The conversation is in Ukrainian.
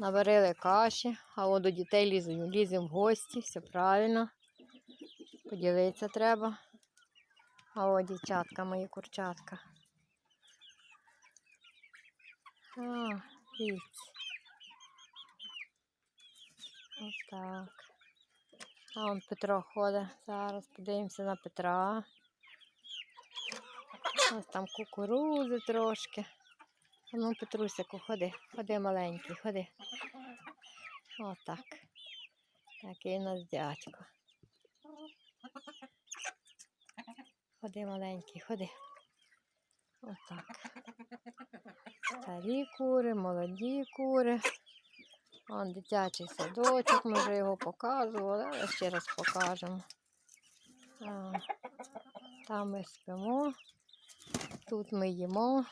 Наварили каші, а от до дітей ліземо, ліземо в гості, все правильно. Поділитися треба. А от дівчатка, мої курчатка. А, дивіться. Ось так. А он Петро ходить. Зараз подивимося на Петра. Ось там кукурузи трошки. Ну, Петрусику, ходи, ходи маленький, ходи. Отак. Такий нас дядько. Ходи маленький, ходи. Отак. Старі кури, молоді кури. Вон дитячий садочок, ми вже його показували, але ще раз покажемо. Там ми спимо, тут ми їмо.